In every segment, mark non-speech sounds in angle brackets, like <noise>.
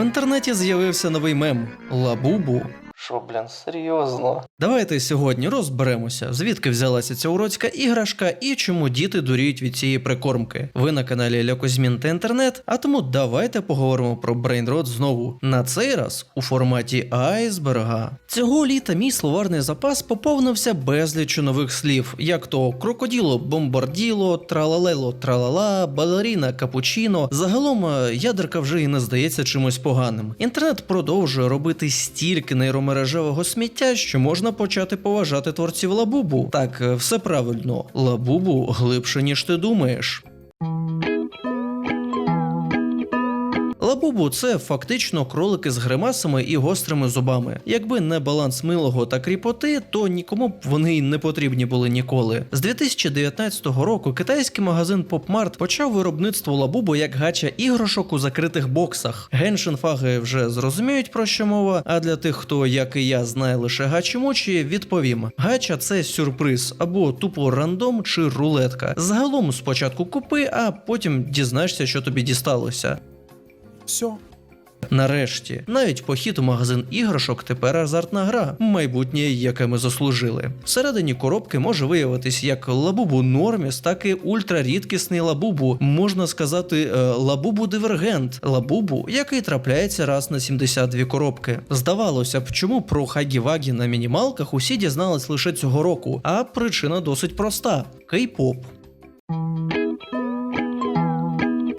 В інтернеті з'явився новий мем Лабубу. Що, блін, серйозно? Давайте сьогодні розберемося, звідки взялася ця уродська іграшка і чому діти дуріють від цієї прикормки. Ви на каналі Лякозмін та інтернет, а тому давайте поговоримо про брейнрот знову. На цей раз у форматі айсберга. Цього літа мій словарний запас поповнився безліччю нових слів, як то крокоділо, бомбарділо, тралалело, тралала, балеріна, капучино. Загалом е, ядерка вже і не здається чимось поганим. Інтернет продовжує робити стільки нейромережевого сміття, що можна почати поважати творців лабубу. Так, е, все правильно, лабубу глибше ніж ти думаєш. Лабубу це фактично кролики з гримасами і гострими зубами. Якби не баланс милого та кріпоти, то нікому б вони й не потрібні були ніколи. З 2019 року китайський магазин PopMart почав виробництво лабубу як гача іграшок у закритих боксах. Геншинфаги вже зрозуміють про що мова. А для тих, хто як і я знає лише гачі мочі, відповім: гача це сюрприз або тупо рандом чи рулетка. Загалом спочатку купи, а потім дізнаєшся, що тобі дісталося. Все. Нарешті, навіть похід у магазин іграшок тепер азартна гра, майбутнє, яке ми заслужили. Всередині коробки може виявитись як лабубу норміс, так і ультрарідкісний лабубу, можна сказати, е, лабубу дивергент, лабубу, який трапляється раз на 72 коробки. Здавалося б, чому про хагі-вагі на мінімалках усі дізнались лише цього року, а причина досить проста: кей-поп.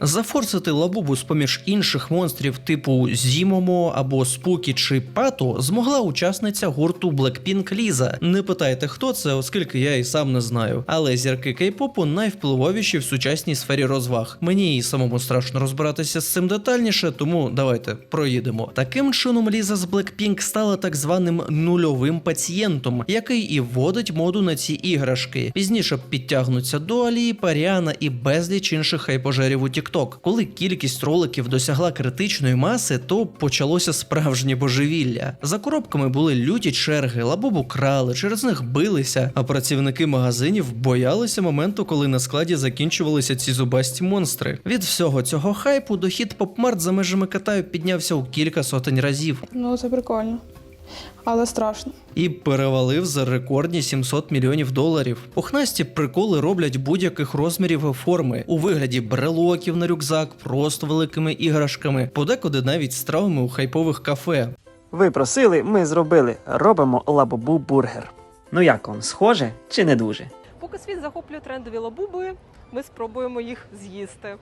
Зафорсити лабубу з поміж інших монстрів типу Зімомо або Спукі чи Пато змогла учасниця гурту Blackpink Ліза. Не питайте, хто це, оскільки я і сам не знаю. Але зірки кей-попу найвпливовіші в сучасній сфері розваг. Мені і самому страшно розбиратися з цим детальніше, тому давайте проїдемо. Таким чином, Ліза з Blackpink стала так званим нульовим пацієнтом, який і вводить моду на ці іграшки. Пізніше підтягнуться Дуалі, Паріана і безліч інших хайпожерів у TikTok. Коли кількість роликів досягла критичної маси, то почалося справжнє божевілля. За коробками були люті черги, лабубу крали, через них билися, а працівники магазинів боялися моменту, коли на складі закінчувалися ці зубасті монстри. Від всього цього хайпу дохід попмарт за межами Китаю піднявся у кілька сотень разів Ну, це прикольно. Але страшно. і перевалив за рекордні 700 мільйонів доларів. Пухнасті приколи роблять будь-яких розмірів і форми у вигляді брелоків на рюкзак, просто великими іграшками, подекуди навіть стравами у хайпових кафе. Ви просили, ми зробили. Робимо лабубу бургер. Ну як вам, схоже чи не дуже? Поки світ захоплює трендові лабуби, ми спробуємо їх з'їсти.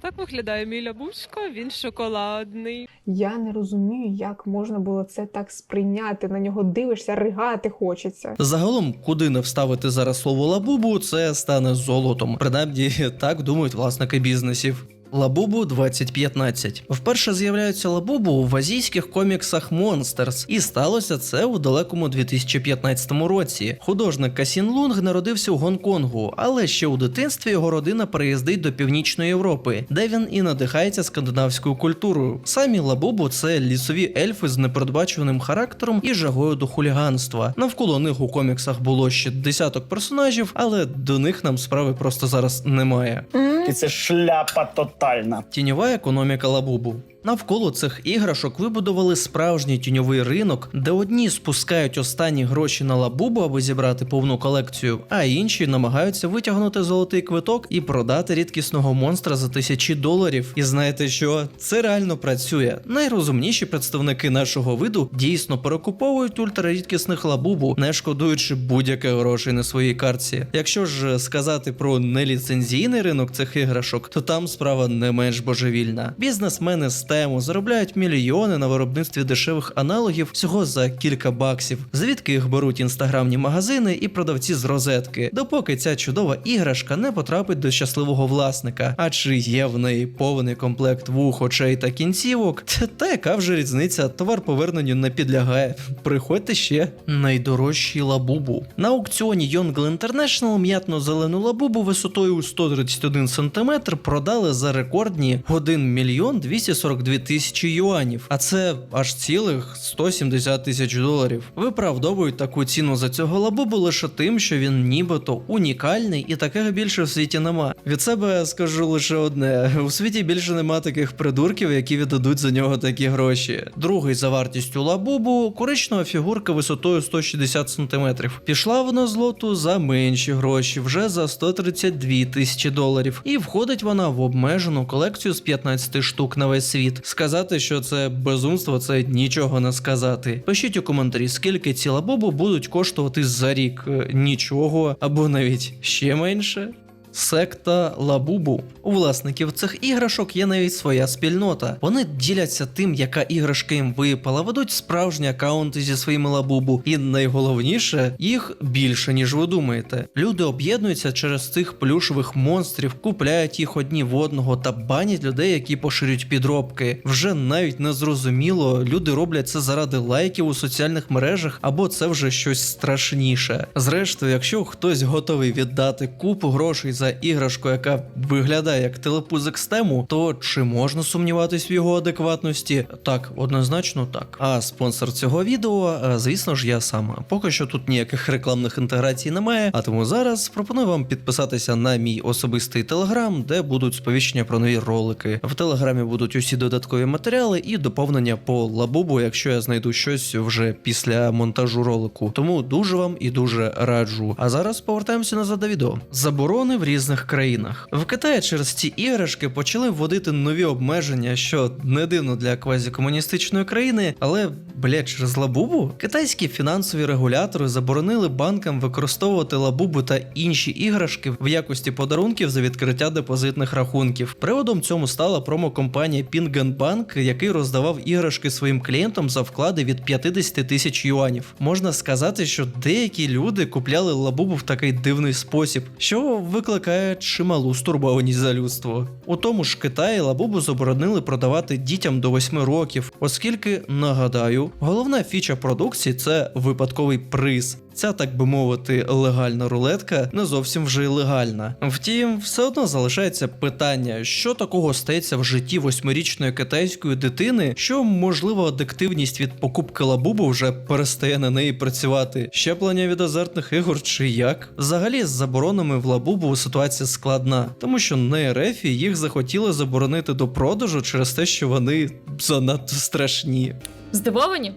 Так виглядає мій лабушко, він шоколадний. Я не розумію, як можна було це так сприйняти. На нього дивишся, ригати хочеться. Загалом, куди не вставити зараз слово лабубу, це стане золотом. Принаймні <laughs> так думають власники бізнесів. Лабубу 2015. Вперше з'являються лабубу в азійських коміксах Monsters, і сталося це у далекому 2015 році. Художник Касін Лунг народився у Гонконгу, але ще у дитинстві його родина переїздить до північної Європи, де він і надихається скандинавською культурою. Самі лабубу це лісові ельфи з непередбачуваним характером і жагою до хуліганства. Навколо них у коміксах було ще десяток персонажів, але до них нам справи просто зараз немає. І це шляпа тотальна. Тіньова економіка лабубу. Навколо цих іграшок вибудували справжній тіньовий ринок, де одні спускають останні гроші на лабубу, аби зібрати повну колекцію, а інші намагаються витягнути золотий квиток і продати рідкісного монстра за тисячі доларів. І знаєте що? Це реально працює. Найрозумніші представники нашого виду дійсно перекуповують ультрарідкісних лабубу, не шкодуючи будь-яких грошей на своїй картці. Якщо ж сказати про неліцензійний ринок цих іграшок, то там справа не менш божевільна. Бізнесмени тему заробляють мільйони на виробництві дешевих аналогів всього за кілька баксів, звідки їх беруть інстаграмні магазини і продавці з розетки, допоки ця чудова іграшка не потрапить до щасливого власника. А чи є в неї повний комплект вух, очей та кінцівок? Та, яка вже різниця? Товар поверненню не підлягає. Приходьте ще. Найдорожчий лабубу. На аукціоні Yongle International м'ятно-зелену лабубу висотою у 131 см продали за рекордні 1 мільйон 242 42 тисячі юанів, а це аж цілих 170 тисяч доларів. Виправдовують таку ціну за цього лабубу лише тим, що він нібито унікальний і таких більше в світі нема. Від себе скажу лише одне: у світі більше нема таких придурків, які віддадуть за нього такі гроші. Другий за вартістю лабубу коричнева фігурка висотою 160 см. Пішла вона з лоту за менші гроші, вже за 132 тисячі доларів. І входить вона в обмежену колекцію з 15 штук на весь світ. Сказати, що це безумство, це нічого не сказати. Пишіть у коментарі, скільки ці лабубу будуть коштувати за рік. Е, Нічого або навіть ще менше. Секта Лабубу. У власників цих іграшок є навіть своя спільнота. Вони діляться тим, яка іграшка їм випала, ведуть справжні акаунти зі своїми лабубу. І найголовніше, їх більше ніж ви думаєте. Люди об'єднуються через цих плюшових монстрів, купляють їх одні в одного та банять людей, які поширюють підробки. Вже навіть не зрозуміло, люди роблять це заради лайків у соціальних мережах, або це вже щось страшніше. Зрештою, якщо хтось готовий віддати купу грошей за іграшку, яка виглядає як телепузик з тему, то чи можна сумніватись в його адекватності? Так, однозначно так. А спонсор цього відео, е, звісно ж, я сам. Поки що тут ніяких рекламних інтеграцій немає, а тому зараз пропоную вам підписатися на мій особистий телеграм, де будуть сповіщення про нові ролики. В телеграмі будуть усі додаткові матеріали і доповнення по лабубу, якщо я знайду щось вже після монтажу ролику. Тому дуже вам і дуже раджу. А зараз повертаємося назад до відео. Заборони в різних країнах. В Китаї через ці іграшки почали вводити нові обмеження, що не дивно для квазікомуністичної країни, але блядь, через лабубу китайські фінансові регулятори заборонили банкам використовувати лабубу та інші іграшки в якості подарунків за відкриття депозитних рахунків. Приводом цьому стала промокомпанія Pingen Bank, який роздавав іграшки своїм клієнтам за вклади від 50 тисяч юанів. Можна сказати, що деякі люди купляли лабубу в такий дивний спосіб, що викликає чималу стурбованість за людство. У тому ж Китаї лабубу заборонили продавати дітям до 8 років, оскільки нагадаю, головна фіча продукції це випадковий приз. Ця, так би мовити, легальна рулетка не зовсім вже й легальна. Втім, все одно залишається питання, що такого стається в житті восьмирічної китайської дитини, що можливо адиктивність від покупки лабубу вже перестає на неї працювати. Щеплення від азартних ігор чи як? Взагалі з заборонами в лабубу ситуація складна, тому що на РФ їх захотіли заборонити до продажу через те, що вони занадто страшні. Здивовані?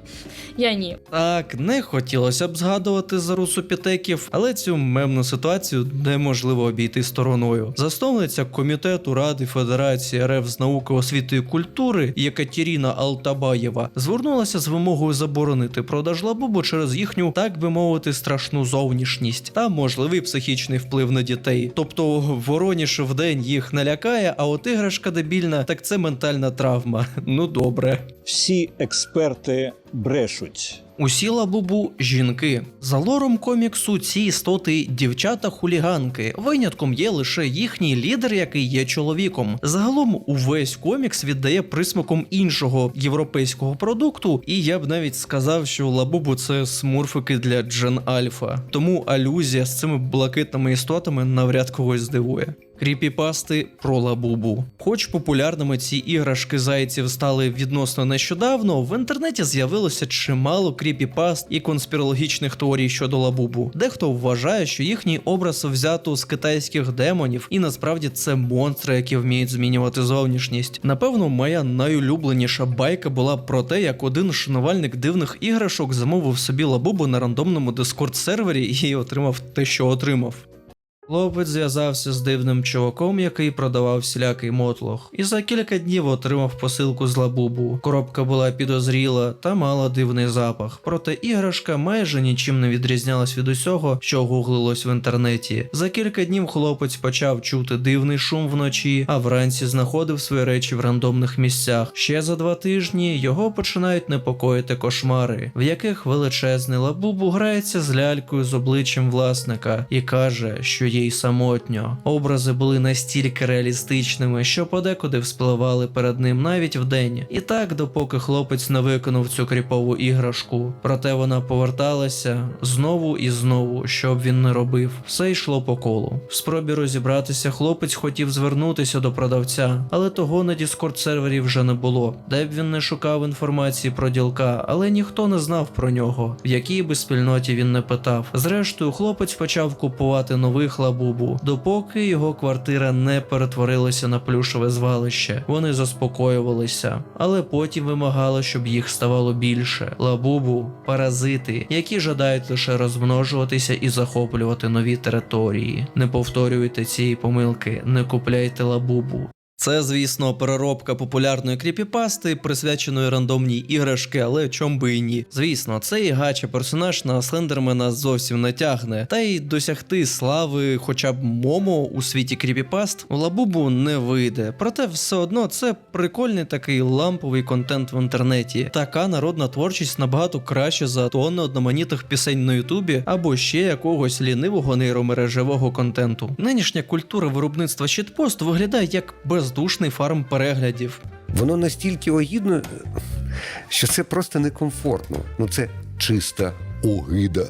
Я ні. Так, не хотілося б згадувати за русопітеків, але цю мемну ситуацію неможливо обійти стороною. Засновниця комітету Ради Федерації РФ з науки, освіти і культури Єкатеріна Алтабаєва звернулася з вимогою заборонити продаж лабубу через їхню, так би мовити, страшну зовнішність та можливий психічний вплив на дітей. Тобто вороніш в день їх не лякає, а от іграшка дебільна, так це ментальна травма. <laughs> Ну добре. всі експерти брешуть. Усі лабубу жінки. За лором коміксу ці істоти дівчата-хуліганки. Винятком є лише їхній лідер, який є чоловіком. Загалом увесь комікс віддає присмаком іншого європейського продукту, і я б навіть сказав, що лабубу це смурфики для Джен Альфа. Тому алюзія з цими блакитними істотами навряд когось здивує. Кріпіпасти про лабубу. Хоч популярними ці іграшки зайців стали відносно нещодавно, в інтернеті з'явилося чимало кріпіпаст і конспірологічних теорій щодо лабубу. Дехто вважає, що їхній образ взято з китайських демонів, і насправді це монстри, які вміють змінювати зовнішність. Напевно, моя найулюбленіша байка була про те, як один шанувальник дивних іграшок замовив собі лабубу на рандомному дискорд сервері і отримав те, що отримав. Хлопець зв'язався з дивним чуваком, який продавав всілякий мотлох, і за кілька днів отримав посилку з лабубу. Коробка була підозріла та мала дивний запах. Проте іграшка майже нічим не відрізнялась від усього, що гуглилось в інтернеті. За кілька днів хлопець почав чути дивний шум вночі, а вранці знаходив свої речі в рандомних місцях. Ще за два тижні його починають непокоїти кошмари, в яких величезний лабубу грається з лялькою з обличчям власника і каже, що їй й самотньо. Образи були настільки реалістичними, що подекуди вспливали перед ним навіть вдень. І так, допоки хлопець не виконав цю кріпову іграшку. Проте вона поверталася знову і знову, що б він не робив. Все йшло по колу. В спробі розібратися, хлопець хотів звернутися до продавця, але того на Discord сервері вже не було. Де б він не шукав інформації про ділка, але ніхто не знав про нього, в якій би спільноті він не питав. Зрештою, хлопець почав купувати нових лабубу, допоки його квартира не перетворилася на плюшове звалище. Вони заспокоювалися, але потім вимагали, щоб їх ставало більше. Лабубу паразити, які жадають лише розмножуватися і захоплювати нові території. Не повторюйте цієї помилки, не купляйте лабубу. Це, звісно, переробка популярної кріпіпасти, присвяченої рандомній іграшки, але чом би і ні. Звісно, цей гача персонаж на Слендермена зовсім не тягне, та й досягти слави, хоча б момо у світі кріпіпаст, у лабубу не вийде. Проте все одно це прикольний такий ламповий контент в інтернеті. Така народна творчість набагато краще за тонни одноманітних пісень на Ютубі або ще якогось лінивого нейромережевого контенту. Нинішня культура виробництва щитпост виглядає як бездушний фарм переглядів. Воно настільки огідно, що це просто некомфортно. Ну це чиста огида.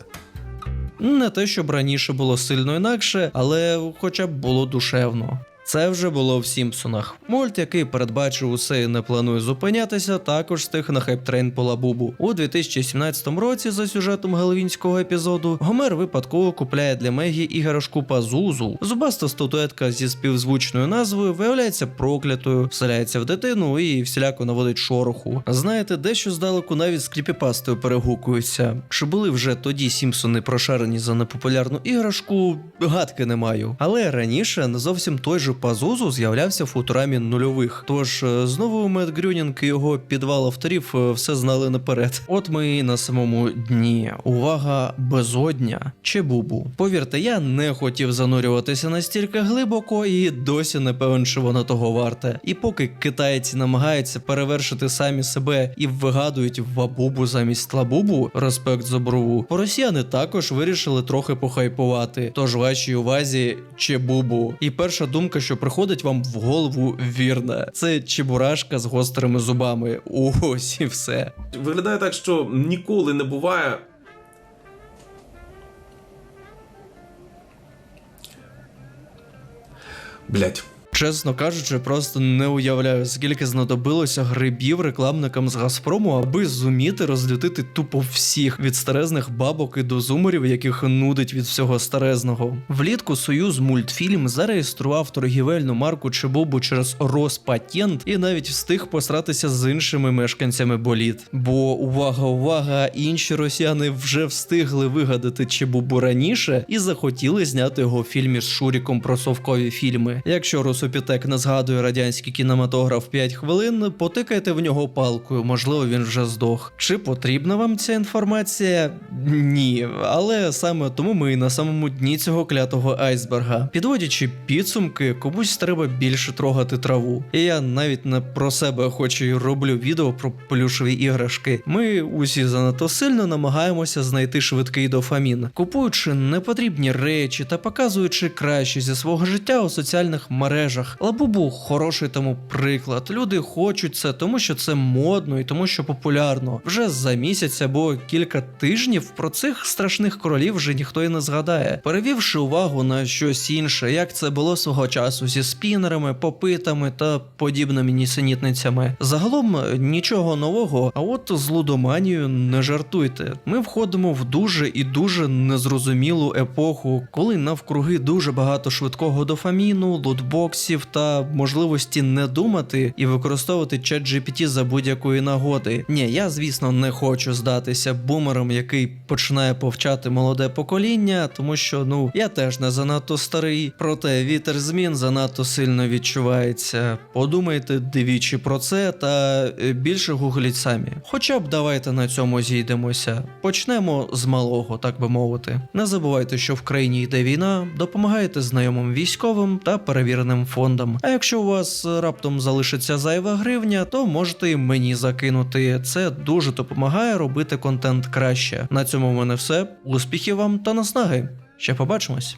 Не те, щоб раніше було сильно інакше, але хоча б було душевно. Це вже було в Сімпсонах. Мульт, який передбачив усе і не планує зупинятися, також стиг на хайп-трейн по лабубу. У 2017 році, за сюжетом геловінського епізоду, Гомер випадково купляє для Мегі іграшку Пазузу. Зубаста статуетка зі співзвучною назвою виявляється проклятою, вселяється в дитину і всіляко наводить шороху. Знаєте, дещо здалеку навіть з кріпіпастою перегукуються. Чи були вже тоді Сімпсони прошарені за непопулярну іграшку? Гадки не маю. Але раніше не зовсім той же Пазузу з'являвся в футурамі нульових. Тож е, знову Мед Грюнінг і його підвал авторів е, все знали наперед. От ми і на самому дні. Увага, безодня чи бубу. Повірте, я не хотів занурюватися настільки глибоко і досі не певен, що воно того варте. І поки китайці намагаються перевершити самі себе і вигадують вабубу замість лабубу, респект зоброву, росіяни також вирішили трохи похайпувати. Тож вашій увазі чебубу. І перша думка, що приходить вам в голову вірне. це чебурашка з гострими зубами. Ось і все. Виглядає так, що ніколи не буває. Блять. Чесно кажучи, просто не уявляю, скільки знадобилося грибів рекламникам з Газпрому, аби зуміти розлютити тупо всіх від старезних бабок і до зумерів, яких нудить від всього старезного. Влітку Союз мультфільм зареєстрував торгівельну марку Чебобу через Роспатент і навіть встиг посратися з іншими мешканцями боліт. Бо увага, увага, інші росіяни вже встигли вигадати Чебубу раніше і захотіли зняти його в фільмі з Шуріком про совкові фільми. Якщо Росопітек не згадує радянський кінематограф 5 хвилин, потикайте в нього палкою, можливо, він вже здох. Чи потрібна вам ця інформація? Ні, але саме тому ми на самому дні цього клятого айсберга. Підводячи підсумки, комусь треба більше трогати траву. І я навіть не про себе хоч і роблю відео про плюшові іграшки. Ми усі занадто сильно намагаємося знайти швидкий дофамін, купуючи непотрібні речі та показуючи краще зі свого життя у соціальних мережах. Лабубу хороший тому приклад. Люди хочуть це, тому що це модно і тому, що популярно. Вже за місяць або кілька тижнів про цих страшних королів вже ніхто і не згадає. Перевівши увагу на щось інше, як це було свого часу зі спінерами, попитами та подібними нісенітницями. Загалом нічого нового, а от з лудоманією не жартуйте. Ми входимо в дуже і дуже незрозумілу епоху, коли навкруги дуже багато швидкого дофаміну, лутбоксів та можливості не думати і використовувати чат за будь-якої нагоди. Ні, я звісно не хочу здатися бумером, який починає повчати молоде покоління, тому що ну я теж не занадто старий, проте вітер змін занадто сильно відчувається. Подумайте двічі про це та е, більше гугліть самі. Хоча б давайте на цьому зійдемося. Почнемо з малого, так би мовити. Не забувайте, що в країні йде війна, допомагайте знайомим військовим та перевіреним фондам. А якщо у вас раптом залишиться зайва гривня, то можете і мені закинути. Це дуже допомагає робити контент краще. На цьому в мене все. Успіхів вам та наснаги. Ще побачимось.